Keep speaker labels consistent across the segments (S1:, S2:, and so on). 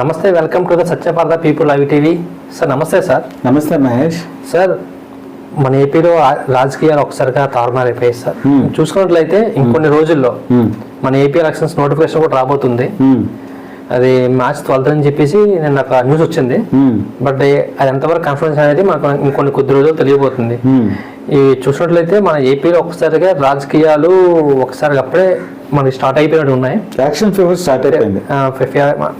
S1: నమస్తే welcome to the Satyapartha people live TV sir నమస్తే sir
S2: నమస్తే మహేష్
S1: సార్ మన ఏపీలో రాజకీయాలు ఒకసారిగా తారుమారైపోయాయి సార్. చూసుకున్నట్లయితే ఇంకొన్ని రోజుల్లో. మన ఏపీ ఎలక్షన్స్ నోటిఫికేషన్ కూడా రాబోతుంది. అది మార్చ్ ట్వెల్త్ అని చెప్పేసి నేను నాకు న్యూస్ వచ్చింది. బట్ అది ఎంతవరకు కాన్ఫిడెన్స్ అనేది మనకు ఇంకొన్ని కొద్ది రోజులు తెలియబోతుంది. ఈ చూసినట్లయితే మన ఏపీలో ఒకసారిగా రాజకీయాలు ఒకసారి అప్పుడే మనకి స్టార్ట్ అయిపోయినట్టు ఉన్నాయి
S2: యాక్షన్ ఫీవర్ స్టార్ట్ అయిపోయింది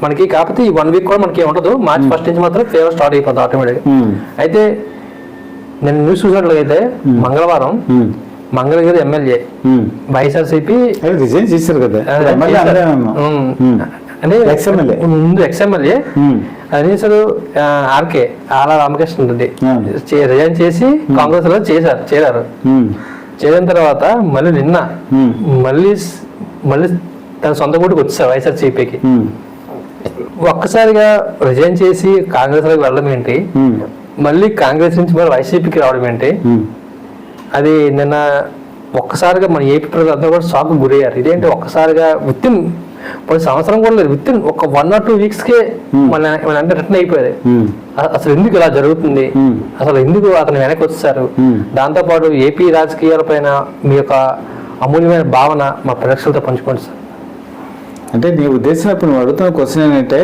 S1: మనకి కాకపోతే ఈ వన్ వీక్ కూడా మనకి ఉండదు మార్చ్ ఫస్ట్ నుంచి మాత్రం ఫేవర్ స్టార్ట్ అయిపోతుంది ఆటోమేటిక్. అయితే నేను న్యూస్ చూసినట్లయితే మంగళవారం
S2: మ్మ్.
S1: మంగళగిరి ఎమ్మెల్యే
S2: మ్మ్.
S1: వైఎస్ఆర్సీపీ
S2: రిజైన్ చేశారు కదా మ్మ్.
S1: అంటే. ముందు ఎక్స్ఎమ్మెల్యే. అది అసలు ఆర్కే ఆలా రామకృష్ణ రెడ్డి రిజైన్ చేసి కాంగ్రెస్లో చేశారు చేరారు. చేరిన తర్వాత మళ్ళీ నిన్న. మళ్ళీ మళ్ళీ తన సొంత గుడికి వచ్చారు వైఎస్ఆర్సీపీకి. ఒక్కసారిగా రిజైన్ చేసి కాంగ్రెస్లోకి వెళ్ళడం ఏంటి. మళ్ళీ కాంగ్రెస్ నుంచి మరి వైసీపీకి రావడం ఏంటి. అది నిన్న ఒక్కసారిగా మన ఏపీ ప్రజలందరూ కూడా షాక్ గురయ్యారు ఇదేంటి ఒక్కసారిగా విత్ ఇన్ పది సంవత్సరం కూడా లేదు విత్ ఇన్ ఒక వన్ ఆర్ టూ వీక్స్ కే మన మన అంటే రిటర్న్ అయిపోయారు అసలు ఎందుకు ఇలా జరుగుతుంది. అసలు ఎందుకు అతను వెనక్కి
S2: Hmm.
S1: దాంతోపాటు ఏపీ రాజకీయాల పైన మీ యొక్క అమూల్యమైన భావన మా ప్రేక్షకులతో పంచుకోండి సార్.
S2: అంటే నీ ఉద్దేశం ఇప్పుడు నువ్వు అడుగుతున్న క్వశ్చన్ ఏంటంటే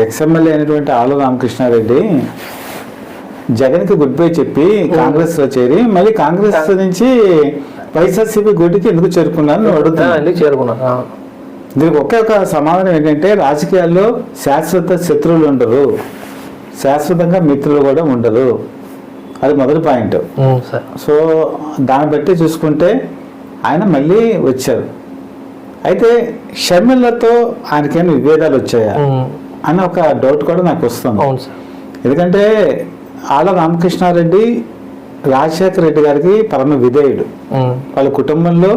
S2: ఎక్స్ఎమ్మెల్యే అయినటువంటి ఆలు రామకృష్ణారెడ్డి జగన్కి గుడ్ బై చెప్పి కాంగ్రెస్లో చేరి మళ్ళీ కాంగ్రెస్ నుంచి వైఎస్ఆర్సీపీ గుడికి ఎందుకు చేరుకున్నాను నువ్వు అడుగుతున్నా
S1: ఎందుకు చేరుకున్నా ఆ.
S2: దీనికి ఒకే ఒక సమాధానం ఏంటంటే రాజకీయాల్లో శాశ్వత శత్రువులు ఉండరు. శాశ్వతంగా మిత్రులు కూడా ఉండరు. అది మొదటి పాయింట్. సో దాన్ని బట్టి చూసుకుంటే ఆయన మళ్ళీ వచ్చారు. అయితే షర్మిలతో ఆయనకేమైనా విభేదాలు వచ్చాయా? అని ఒక డౌట్ కూడా నాకు వస్తుంది. ఎందుకంటే ఆళ్ళ రామకృష్ణారెడ్డి రాజశేఖర రెడ్డి గారికి పరమ విధేయుడు. వాళ్ళ కుటుంబంలో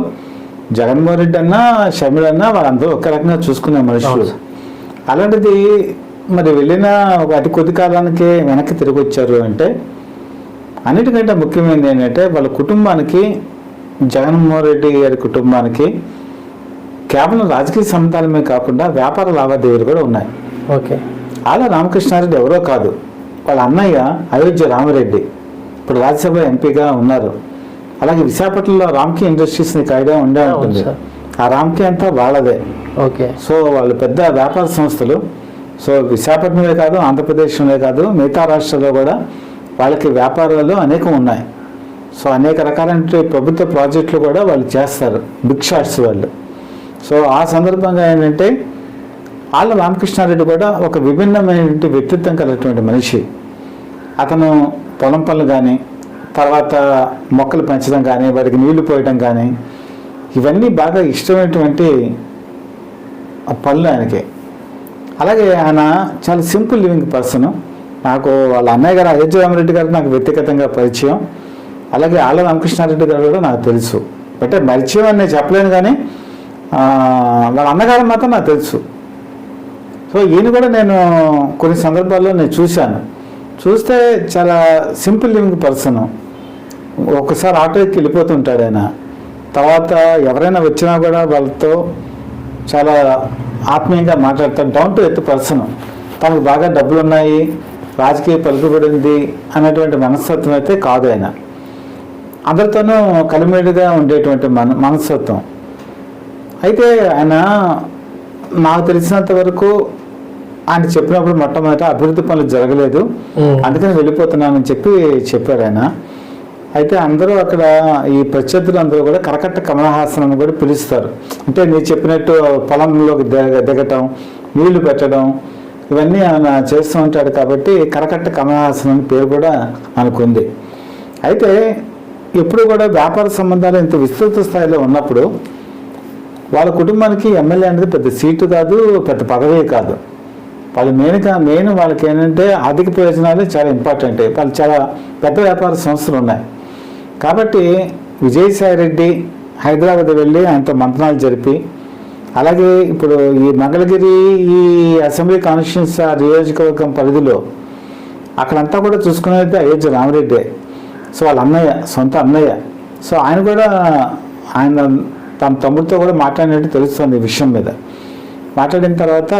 S2: జగన్మోహన్ రెడ్డి అన్నా షర్మిల అన్నా వాళ్ళందరూ ఒక రకంగా చూసుకునే మనుషులు. అలాంటిది మరి వెళ్ళిన ఒక అతి కొద్ది కాలానికి వెనక్కి తిరిగి వచ్చారు అంటే అన్నిటికంటే ముఖ్యమైనది ఏంటంటే వాళ్ళ కుటుంబానికి జగన్మోహన్ రెడ్డి గారి కుటుంబానికి కేవలం రాజకీయ సంబంధాలమే కాకుండా వ్యాపార లావాదేవీలు కూడా ఉన్నాయి.
S1: ఓకే.
S2: ఆల రామకృష్ణారెడ్డి ఎవరో కాదు. వాళ్ళ అన్నయ్య అయోధ్య రామరెడ్డి. ఇప్పుడు రాజ్యసభ ఎంపీగా ఉన్నారు. అలాగే విశాఖపట్నంలో రామ్కి ఇండస్ట్రీస్ నీకు ఐడియా ఉండే ఉంటుంది. ఆ రామ్కి అంతా వాళ్ళదే.
S1: ఓకే.
S2: సో వాళ్ళు పెద్ద వ్యాపార సంస్థలు. సో విశాఖపట్నమే కాదు ఆంధ్రప్రదేశ్లోనే కాదు మిగతా రాష్ట్రాల్లో కూడా వాళ్ళకి వ్యాపారాలు అనేకం ఉన్నాయి. సో అనేక రకాలైన ప్రభుత్వ ప్రాజెక్టులు కూడా వాళ్ళు చేస్తారు బిగ్ షాట్స్ వాళ్ళు. సో ఆ సందర్భంగా ఏంటంటే ఆళ్ళ రామకృష్ణారెడ్డి కూడా ఒక విభిన్నమైనటువంటి వ్యక్తిత్వం కలిగినటువంటి మనిషి. అతను పొలం పనులు కానీ తర్వాత మొక్కలు పెంచడం కానీ వాటికి నీళ్ళు పోయడం కానీ ఇవన్నీ బాగా ఇష్టమైనటువంటి ఆ పనులు ఆయనకి. అలాగే ఆయన చాలా సింపుల్ లివింగ్ పర్సన్ నాకు వాళ్ళ అన్నయ్య గారు అయోధ్య రామరెడ్డి గారు నాకు వ్యక్తిగతంగా పరిచయం. అలాగే ఆళ్ళ రామకృష్ణారెడ్డి గారు కూడా నాకు తెలుసు. అంటే పరిచయం నేను చెప్పలేను కానీ వాళ్ళ అన్నగారు మాత్రం నాకు తెలుసు. సో ఈయన కూడా నేను కొన్ని సందర్భాల్లో నేను చూశాను. చూస్తే చాలా సింపుల్ లివింగ్ పర్సన్. ఒక్కసారి ఆటో ఎక్కి వెళ్ళిపోతుంటాడు ఆయన. తర్వాత ఎవరైనా వచ్చినా కూడా వాళ్ళతో చాలా ఆత్మీయంగా మాట్లాడతాడు. Down to earth person. తనకు బాగా డబ్బులు ఉన్నాయి రాజకీయ పలుకుబడింది అనేటువంటి మనస్తత్వం అయితే కాదు ఆయన. అందరితోనూ కలిమేడుగా ఉండేటువంటి మన మనస్తత్వం. అయితే ఆయన నాకు తెలిసినంత వరకు ఆయన చెప్పినప్పుడు మొట్టమొదట అభివృద్ధి పనులు జరగలేదు. అందుకని వెళ్ళిపోతున్నానని చెప్పి చెప్పారు ఆయన. అయితే అందరూ అక్కడ ఈ ప్రత్యర్థులు అందరూ కూడా కరకట్ట కమలహాసన్ అని కూడా పిలుస్తారు. అంటే మీరు చెప్పినట్టు పొలంలోకి దిగ దిగటం నీళ్ళు పెట్టడం ఇవన్నీ ఆయన చేస్తూ ఉంటాడు కాబట్టి కరకట్ట కమలహాసన్ పేరు కూడా అనుకుంది అయితే ఎప్పుడు కూడా వ్యాపార సంబంధాలు ఇంత విస్తృత స్థాయిలో ఉన్నప్పుడు వాళ్ళ కుటుంబానికి ఎమ్మెల్యే అనేది పెద్ద సీటు కాదు పెద్ద పదవి కాదు. వాళ్ళు మెయిన్గా మెయిన్ వాళ్ళకి ఏంటంటే ఆర్థిక ప్రయోజనాలు చాలా ఇంపార్టెంట్ వాళ్ళు చాలా పెద్ద వ్యాపార సంస్థలు ఉన్నాయి. కాబట్టి విజయసాయి రెడ్డి హైదరాబాద్ వెళ్ళి ఆయనతో మంత్రాలు జరిపి అలాగే ఇప్పుడు ఈ మంగళగిరి ఈ అసెంబ్లీ కాన్స్టిట్యూన్స్ నియోజకవర్గం పరిధిలో అక్కడంతా కూడా చూసుకునేది అయోధ్య రామరెడ్డి సో వాళ్ళ అన్నయ్య సొంత అన్నయ్య. సో ఆయన కూడా ఆయన తన తమ్ముడితో కూడా మాట్లాడినట్టు తెలుస్తుంది ఈ విషయం మీద. మాట్లాడిన తర్వాత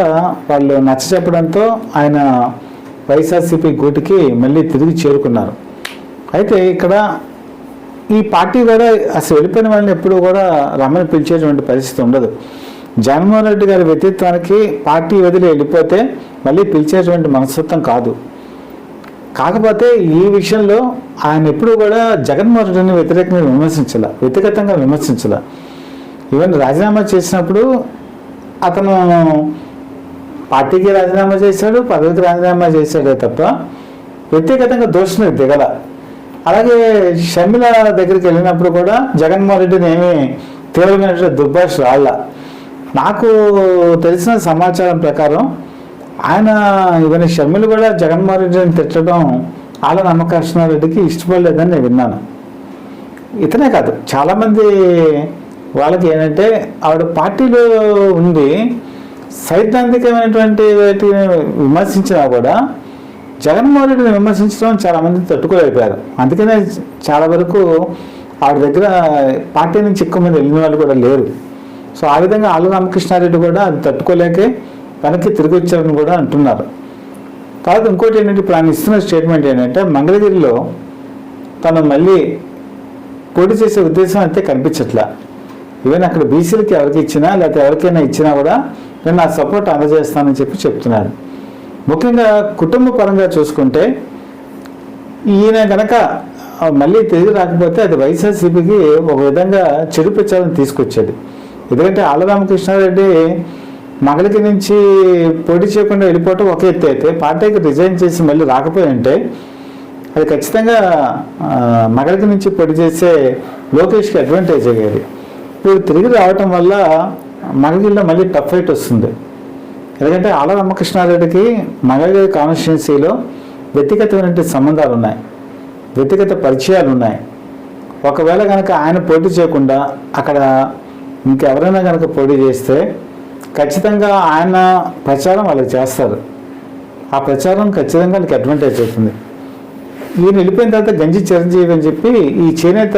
S2: వాళ్ళు నచ్చ చెప్పడంతో ఆయన వైఎస్ఆర్సీపీ గూటికి మళ్ళీ తిరిగి చేరుకున్నారు. అయితే ఇక్కడ ఈ పార్టీ కూడా అసలు వెళ్ళిపోయిన వాళ్ళని ఎప్పుడు కూడా రమ్మని పిలిచేటువంటి పరిస్థితి ఉండదు. జగన్మోహన్ రెడ్డి గారి వ్యక్తిత్వానికి పార్టీ వదిలి వెళ్ళిపోతే మళ్ళీ పిలిచేటువంటి మనస్తత్వం కాదు. కాకపోతే ఈ విషయంలో ఆయన ఎప్పుడూ కూడా జగన్మోహన్ రెడ్డిని వ్యతిరేకంగా విమర్శించాల వ్యక్తిగతంగా విమర్శించాల. ఈవెన్ రాజీనామా చేసినప్పుడు అతను పార్టీకి రాజీనామా చేశాడు పదవికి రాజీనామా చేశాడే తప్ప వ్యక్తిగతంగా దోషం దిగల. అలాగే షర్మిల దగ్గరికి వెళ్ళినప్పుడు కూడా జగన్మోహన్ రెడ్డిని ఏమీ తీవ్రమైనటువంటి దుర్భాష రాళ్ళ నాకు తెలిసిన సమాచారం ప్రకారం ఆయన ఇవన్నీ షర్మిలు కూడా జగన్మోహన్ రెడ్డిని తిట్టడం ఆల నమ్మకృష్ణారెడ్డికి ఇష్టపడలేదని నేను విన్నాను. ఇతనే కాదు చాలామంది వాళ్ళకి ఏంటంటే ఆవిడ పార్టీలో ఉండి సైద్ధాంతికమైనటువంటి వాటిని విమర్శించినా కూడా జగన్మోహన్ రెడ్డిని విమర్శించడం చాలామంది తట్టుకోలేకపోయారు. అందుకనే చాలా వరకు ఆవిడ దగ్గర పార్టీ నుంచి ఎక్కువ మంది వెళ్ళిన వాళ్ళు కూడా లేరు. సో ఆ విధంగా ఆళ్ళ రామకృష్ణారెడ్డి కూడా అది తట్టుకోలేకే వెనక్కి తిరిగి వచ్చారని కూడా అంటున్నారు. తర్వాత ఇంకోటి ఏంటంటే ఇప్పుడు ఆయన ఇస్తున్న స్టేట్మెంట్ ఏంటంటే మంగళగిరిలో తను మళ్ళీ పోటీ చేసే ఉద్దేశం అయితే కనిపించట్లా. ఈవెన్ అక్కడ బీసీలకి ఎవరికి ఇచ్చినా లేకపోతే ఎవరికైనా ఇచ్చినా కూడా నేను నా సపోర్ట్ అందజేస్తానని చెప్పి చెప్తున్నాడు ముఖ్యంగా కుటుంబ పరంగా చూసుకుంటే ఈయన కనుక మళ్ళీ తిరిగి రాకపోతే అది వైఎస్ఆర్సీపీకి ఒక విధంగా చెడు ప్రచారం తీసుకొచ్చేది. ఎందుకంటే ఆళ్ళ రామకృష్ణారెడ్డి మగలికి నుంచి పోటీ చేయకుండా వెళ్ళిపోవటం ఒక ఎత్తు అయితే పార్టీకి రిజైన్ చేసి మళ్ళీ రాకపోయి ఉంటే అది ఖచ్చితంగా మగలికి నుంచి పోటీ చేసే లోకేష్కి అడ్వాంటేజ్ అయ్యేది ఇప్పుడు తిరిగి రావటం వల్ల మగగిరిలో మళ్ళీ టఫ్ ఫైట్ వస్తుంది. ఎందుకంటే ఆల రామకృష్ణారెడ్డికి మగగిరి కాన్స్టిట్యున్సీలో వ్యక్తిగతమైనటువంటి సంబంధాలు ఉన్నాయి. వ్యక్తిగత పరిచయాలు ఉన్నాయి. ఒకవేళ కనుక ఆయన పోటీ చేయకుండా అక్కడ ఇంకెవరైనా కనుక పోటీ చేస్తే ఖచ్చితంగా ఆయన ప్రచారం వాళ్ళకి చేస్తారు. ఆ ప్రచారం ఖచ్చితంగా వాళ్ళకి అడ్వాంటేజ్ అవుతుంది. ఈయన వెళ్ళిపోయిన తర్వాత గంజి చిరంజీవి అని చెప్పి ఈ చేనేత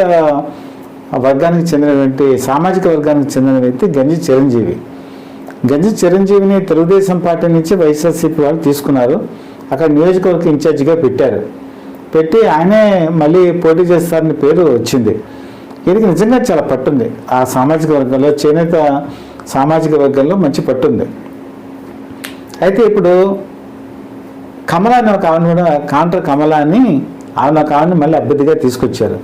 S2: వర్గానికి చెందినటువంటి సామాజిక వర్గానికి చెందిన వ్యక్తి గంజి చిరంజీవి. గంజి చిరంజీవిని తెలుగుదేశం పార్టీ నుంచి వైఎస్ఆర్సీపీ వాళ్ళు తీసుకున్నారు. అక్కడ నియోజకవర్గ ఇన్ఛార్జిగా పెట్టారు. పెట్టి ఆయనే మళ్ళీ పోటీ చేస్తారని పేరు వచ్చింది. వీరికి నిజంగా చాలా పట్టుంది. ఆ సామాజిక వర్గంలో చేనేత సామాజిక వర్గంలో మంచి పట్టుంది. అయితే ఇప్పుడు కమల అనే ఒక ఆమెను కూడా కాంట్ర కమల అని ఆమె ఒక ఆమెను మళ్ళీ అభ్యర్థిగా తీసుకొచ్చారు.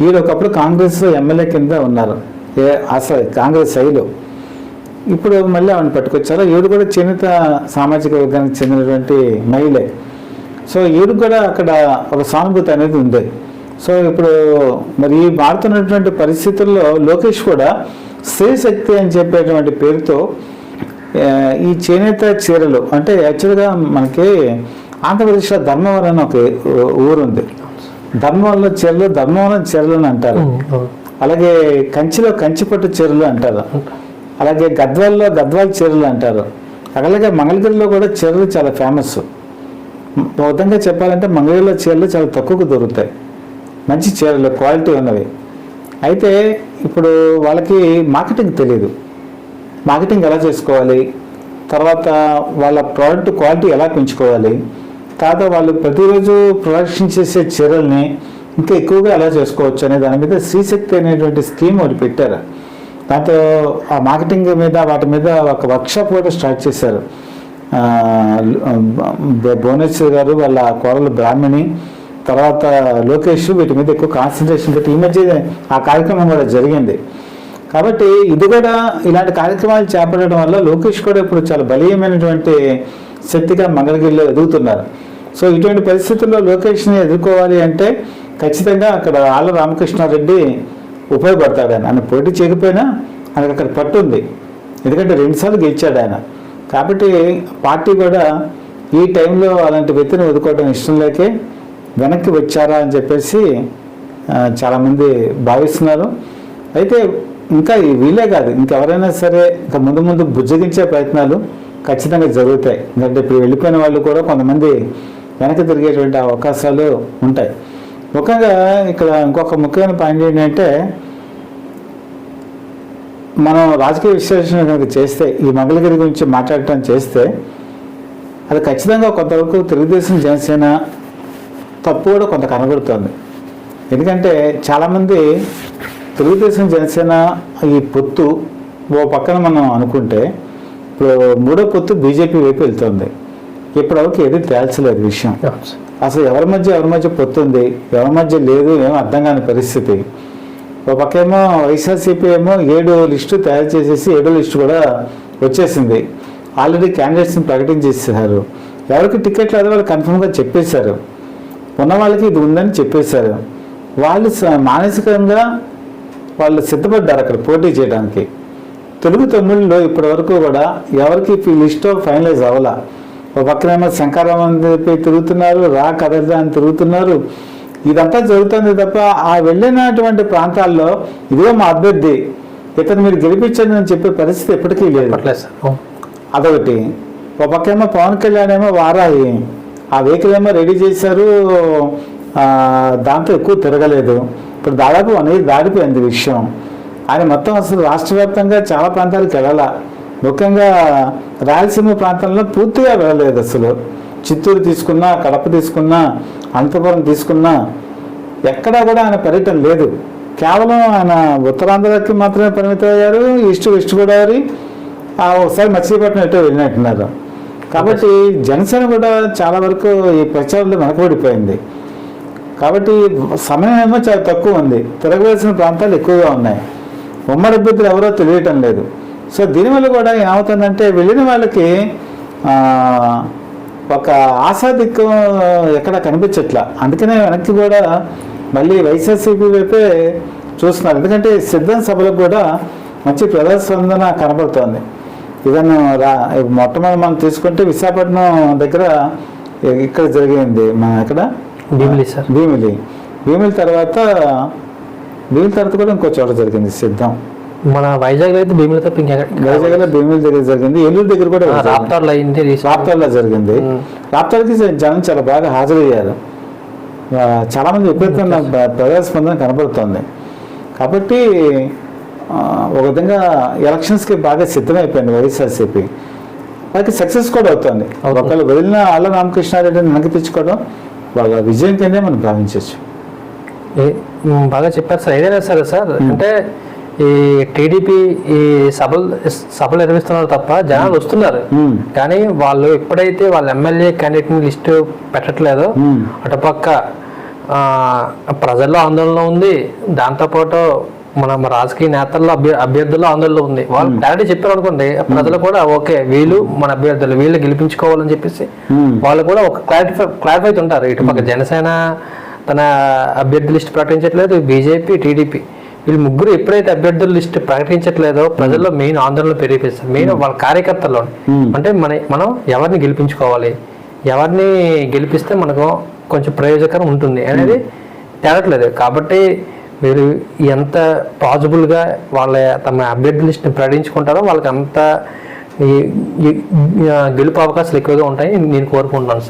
S2: వీళ్ళు ఒకప్పుడు కాంగ్రెస్ ఎమ్మెల్యే కింద ఉన్నారు. ఏ అసలు కాంగ్రెస్ శైలు. ఇప్పుడు మళ్ళీ ఆమెను పట్టుకొచ్చారు. ఈవిడ కూడా చేనేత సామాజిక వర్గానికి చెందినటువంటి మహిళే. సో ఈవిడ కూడా అక్కడ ఒక సానుభూతి అనేది ఉంది. సో ఇప్పుడు మరి ఈ మారుతున్నటువంటి పరిస్థితుల్లో లోకేష్ కూడా స్త్రీ శక్తి అని చెప్పేటువంటి పేరుతో ఈ చేనేత చీరలు అంటే యాక్చువల్గా మనకి ఆంధ్రప్రదేశ్లో ధర్మవరం అని ఒక ఊ- ఊరు ఉంది ధర్మవరంలో చీరలు ధర్మవరం చీరలు అని అంటారు. అలాగే కంచిలో కంచిపట్టు చీరలు అంటారు. అలాగే గద్వాల్లో గద్వాల్ చీరలు అంటారు. అలాగే మంగళగిరిలో కూడా చీరలు చాలా ఫేమస్ ఒక విధంగా చెప్పాలంటే మంగళగిరిలో చీరలు చాలా తక్కువకు దొరుకుతాయి. మంచి చీరలు క్వాలిటీ ఉన్నవి. అయితే ఇప్పుడు వాళ్ళకి మార్కెటింగ్ తెలియదు మార్కెటింగ్ ఎలా చేసుకోవాలి? తర్వాత వాళ్ళ ప్రోడక్ట్ క్వాలిటీ ఎలా పెంచుకోవాలి? తర్వాత వాళ్ళు ప్రతిరోజు ప్రొడక్షన్ చేసే చీరల్ని ఇంకా ఎక్కువగా ఎలా చేసుకోవచ్చు అనే దాని మీద శ్రీశక్తి అనేటువంటి స్కీమ్ ఒకటి పెట్టారు. దాంతో ఆ మార్కెటింగ్ మీద వాటి మీద ఒక వర్క్షాప్ కూడా స్టార్ట్ చేశారు. భువనేశ్వర్ గారు వాళ్ళ కోరలు బ్రాహ్మణి తర్వాత లోకేష్ వీటి మీద ఎక్కువ కాన్సన్ట్రేషన్ పెట్టి ఈ మధ్య ఆ కార్యక్రమం కూడా జరిగింది. కాబట్టి ఇది కూడా ఇలాంటి కార్యక్రమాలు చేపట్టడం వల్ల లోకేష్ కూడా ఇప్పుడు చాలా బలీయమైనటువంటి శక్తిగా మంగళగిరిలో ఎదుగుతున్నారు. సో ఇటువంటి పరిస్థితుల్లో లోకేష్ని ఎదుర్కోవాలి అంటే ఖచ్చితంగా అక్కడ ఆళ్ళ రామకృష్ణారెడ్డి ఉపయోగపడతాడు ఆయన ఆయన పోటీ చేయకపోయినా ఆయనకు అక్కడ పట్టు ఉంది. ఎందుకంటే రెండుసార్లు గెలిచాడు ఆయన. కాబట్టి పార్టీ కూడా ఈ టైంలో అలాంటి వ్యక్తిని ఎదుర్కోవడం ఇష్టం లేకే వెనక్కి వచ్చారా అని చెప్పేసి చాలామంది భావిస్తున్నారు. అయితే ఇంకా వీలే కాదు. ఇంకెవరైనా సరే ఇంకా ముందు ముందు బుజ్జగించే ప్రయత్నాలు ఖచ్చితంగా జరుగుతాయి. ఎందుకంటే ఇప్పుడు వెళ్ళిపోయిన వాళ్ళు కూడా కొంతమంది వెనక్కి తిరిగేటువంటి అవకాశాలు ఉంటాయి. ముఖ్యంగా ఇక్కడ ఇంకొక ముఖ్యమైన పాయింట్ ఏంటంటే మనం రాజకీయ విశ్లేషణ కనుక చేస్తే ఈ మంగళగిరి గురించి మాట్లాడటం చేస్తే అది ఖచ్చితంగా కొంతవరకు తెలుగుదేశం జనసేన తప్పు కూడా కొంత కనబడుతోంది. ఎందుకంటే చాలామంది తెలుగుదేశం జనసేన ఈ పొత్తు ఓ పక్కన మనం అనుకుంటే ఇప్పుడు మూడో పొత్తు బీజేపీ వైపు వెళ్తుంది. ఇప్పటివరకు ఏది తేల్చలేదు విషయం. అసలు ఎవరి మధ్య ఎవరి మధ్య పొత్తు ఉంది? ఎవరి మధ్య లేదు ఏమో అర్థం కాని పరిస్థితి. ఒక పక్కేమో వైఎస్ఆర్సీపీ ఏమో ఏడు లిస్టు తయారు చేసేసి ఏడో లిస్టు కూడా వచ్చేసింది. ఆల్రెడీ క్యాండిడేట్స్ని ప్రకటించేసారు ఎవరికి టికెట్ లేదో వాళ్ళు కన్ఫర్మ్గా చెప్పేశారు. ఉన్న వాళ్ళకి ఇది ఉందని చెప్పేశారు. వాళ్ళు మానసికంగా వాళ్ళు సిద్ధపడ్డారు అక్కడ పోటీ చేయడానికి. తెలుగు తమిళ్ళో ఇప్పటి వరకు కూడా ఎవరికి ఈ లిస్ట్ ఫైనలైజ్ అవ్వాల. ఒక పక్కనేమో శంకరామం అని చెప్పి తిరుగుతున్నారు రా కదలదా అని తిరుగుతున్నారు. ఇదంతా జరుగుతుంది తప్ప ఆ వెళ్ళినటువంటి ప్రాంతాల్లో ఇదిగో మా అభ్యర్థి ఇతను మీరు గెలిపించండి అని చెప్పే పరిస్థితి ఎప్పటికీ లేదు. అదొకటి. ఒక పక్కేమో పవన్ కళ్యాణ్ ఏమో వారాయి ఆ వెహికల్ ఏమో రెడీ చేశారు. దాంతో ఎక్కువ తిరగలేదు. ఇప్పుడు దాదాపు వన్ ఇయర్ దాటిపోయింది విషయం. ఆయన మొత్తం అసలు రాష్ట్ర వ్యాప్తంగా చాలా ప్రాంతాలకు వెళ్ళాల. ముఖ్యంగా రాయలసీమ ప్రాంతంలో పూర్తిగా వెళ్ళలేదు అసలు. చిత్తూరు తీసుకున్నా కడప తీసుకున్నా అనంతపురం తీసుకున్నా ఎక్కడా కూడా ఆయన పర్యటన లేదు. కేవలం ఆయన ఉత్తరాంధ్రకి మాత్రమే పరిమితం అయ్యారు ఈస్ట్ వెస్ట్ గోదావరి ఒకసారి మచిలీపట్నం ఎటో వెళ్ళినట్టున్నారు. కాబట్టి జనసేన కూడా చాలా వరకు ఈ ప్రచారంలో వెనకబడిపోయింది. కాబట్టి సమయం ఏమో చాలా తక్కువ ఉంది. తిరగవలసిన ప్రాంతాలు ఎక్కువగా ఉన్నాయి. ఉమ్మడి అభ్యర్థులు ఎవరో తెలియటం లేదు. సో దీనివల్ల కూడా ఏమవుతుందంటే వెళ్ళిన వాళ్ళకి ఒక ఆశాదిక్కం ఎక్కడ కనిపించట్లా. అందుకనే వెనక్కి కూడా మళ్ళీ వైఎస్ఆర్సీపీ వైపే చూస్తున్నారు. ఎందుకంటే సిద్ధం సభలకు కూడా మంచి ప్రజాస్పందన కనబడుతోంది. ఈవెన్ రా మొట్టమొదటి మనం తీసుకుంటే విశాఖపట్నం దగ్గర ఇక్కడ జరిగింది మన ఎక్కడ?
S1: భీమిలి సార్.
S2: భీమిలి. భీమిలి తర్వాత భీమిలి తర్వాత కూడా ఇంకో చోట జరిగింది సిద్ధం.
S1: మన వైజాగ్ అయితే భీమిలి తప్ప ఇంకా
S2: వైజాగ్లో భీమిలి దగ్గర జరిగింది ఏలూరు దగ్గర కూడా.
S1: రాప్తార్లో అయింది.
S2: రాప్తాడులో జరిగింది.
S1: మ్మ్.
S2: రాప్తాడుకి జనం చాలా బాగా హాజరయ్యారు. చాలా మంది విపరీతమైన ప్ర- ప్రజాస్పందన కనబడుతోంది. కాబట్టి ఒక విధంగా ఎలక్షన్స్కి బాగా సిద్ధమైపోయింది వైఎస్ఆర్సీపీ. వాళ్ళకి సక్సెస్ కూడా అవుతుంది. ఒకళ్ళు వదిలిన ఆళ్ళ రామకృష్ణారెడ్డిని వెనక్కి తెచ్చుకోవడం వాళ్ళ విజయం కిందే మనం భావించవచ్చు.
S1: బాగా చెప్పారు సార్. ఏదైనా సరే సార్? అంటే ఈ టీడీపీ ఈ సభలు సభలు నిర్వహిస్తున్నారు తప్ప జనాలు వస్తున్నారు. కానీ వాళ్ళు ఎప్పుడైతే వాళ్ళ ఎమ్మెల్యే క్యాండిడేట్ లిస్టు పెట్టట్లేదో. అటుపక్క ప్రజల్లో ఆందోళన ఉంది. దాంతోపాటు మన రాజకీయ నేతల్లో అభ్య అభ్యర్థుల్లో ఆందోళన ఉంది. వాళ్ళు డైరెక్ట్ చెప్పారు అనుకోండి ప్రజలు కూడా ఓకే వీళ్ళు మన అభ్యర్థులు వీళ్ళు గెలిపించుకోవాలని చెప్పేసి
S2: మ్మ్.
S1: వాళ్ళు కూడా ఒక క్లారిఫై క్లారిఫై ఉంటారు ఇటు పక్క జనసేన తన అభ్యర్థి లిస్ట్ ప్రకటించట్లేదు బీజేపీ టీడీపీ. వీళ్ళు ముగ్గురు ఎప్పుడైతే అభ్యర్థుల లిస్ట్ ప్రకటించట్లేదో ప్రజల్లో మెయిన్ ఆందోళన పెరిగిపోతుంది మెయిన్ వాళ్ళ కార్యకర్తల్లో
S2: Hmm.
S1: అంటే మన మనం ఎవరిని గెలిపించుకోవాలి? ఎవరిని గెలిపిస్తే మనకు కొంచెం ప్రయోజకరం ఉంటుంది అనేది తేలట్లేదు. కాబట్టి మీరు ఎంత పాజిబుల్గా వాళ్ళ తమ అభ్యర్థి లిస్ట్ని ప్రకటించుకుంటారో వాళ్ళకి అంత గెలుపు అవకాశాలు ఎక్కువగా ఉంటాయి నేను కోరుకుంటున్నాను సార్